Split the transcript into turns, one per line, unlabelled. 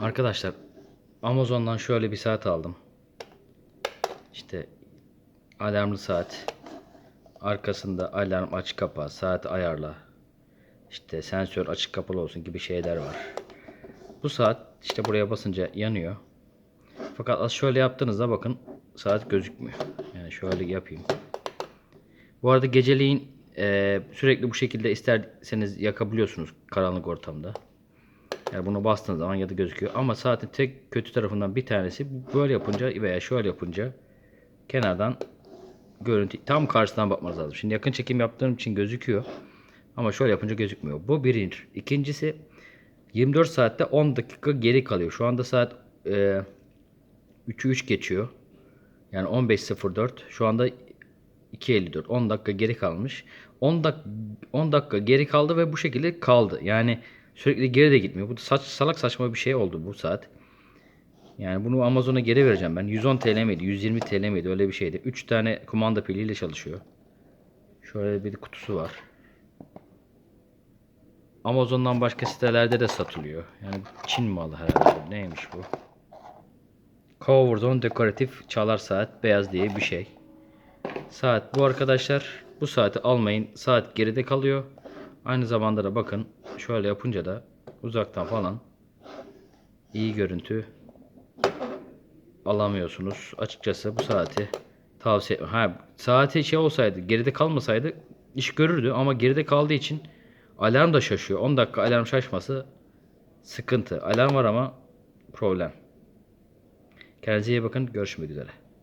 Arkadaşlar Amazon'dan şöyle bir saat aldım. İşte alarmlı saat. Arkasında alarm aç kapa, saat ayarla. İşte sensör açık kapalı olsun gibi şeyler var. Bu saat işte buraya basınca yanıyor. Fakat az şöyle yaptığınızda bakın saat gözükmüyor. Yani şöyle yapayım. Bu arada geceliğin eee, sürekli bu şekilde isterseniz yakabiliyorsunuz karanlık ortamda. Yani bunu bastığınız zaman ya da gözüküyor. Ama saatin tek kötü tarafından bir tanesi böyle yapınca veya şöyle yapınca kenardan görüntü tam karşıdan bakmanız lazım. Şimdi yakın çekim yaptığım için gözüküyor. Ama şöyle yapınca gözükmüyor. Bu birinci. İkincisi 24 saatte 10 dakika geri kalıyor. Şu anda saat e, 3'ü 3 geçiyor. Yani 15.04. Şu anda 2.54. 10 dakika geri kalmış. 10 dak 10 dakika geri kaldı ve bu şekilde kaldı. Yani sürekli geri de gitmiyor. Bu saç, salak saçma bir şey oldu bu saat. Yani bunu Amazon'a geri vereceğim ben. 110 TL miydi? 120 TL miydi? Öyle bir şeydi. 3 tane kumanda piliyle çalışıyor. Şöyle bir kutusu var. Amazon'dan başka sitelerde de satılıyor. Yani Çin malı herhalde. Neymiş bu? Covered dekoratif çalar saat beyaz diye bir şey. Saat bu arkadaşlar. Bu saati almayın. Saat geride kalıyor. Aynı zamanda da bakın şöyle yapınca da uzaktan falan iyi görüntü alamıyorsunuz. Açıkçası bu saati tavsiye ha saati şey olsaydı geride kalmasaydı iş görürdü ama geride kaldığı için alarm da şaşıyor. 10 dakika alarm şaşması sıkıntı. Alarm var ama problem. Kendinize iyi bakın. Görüşmek üzere.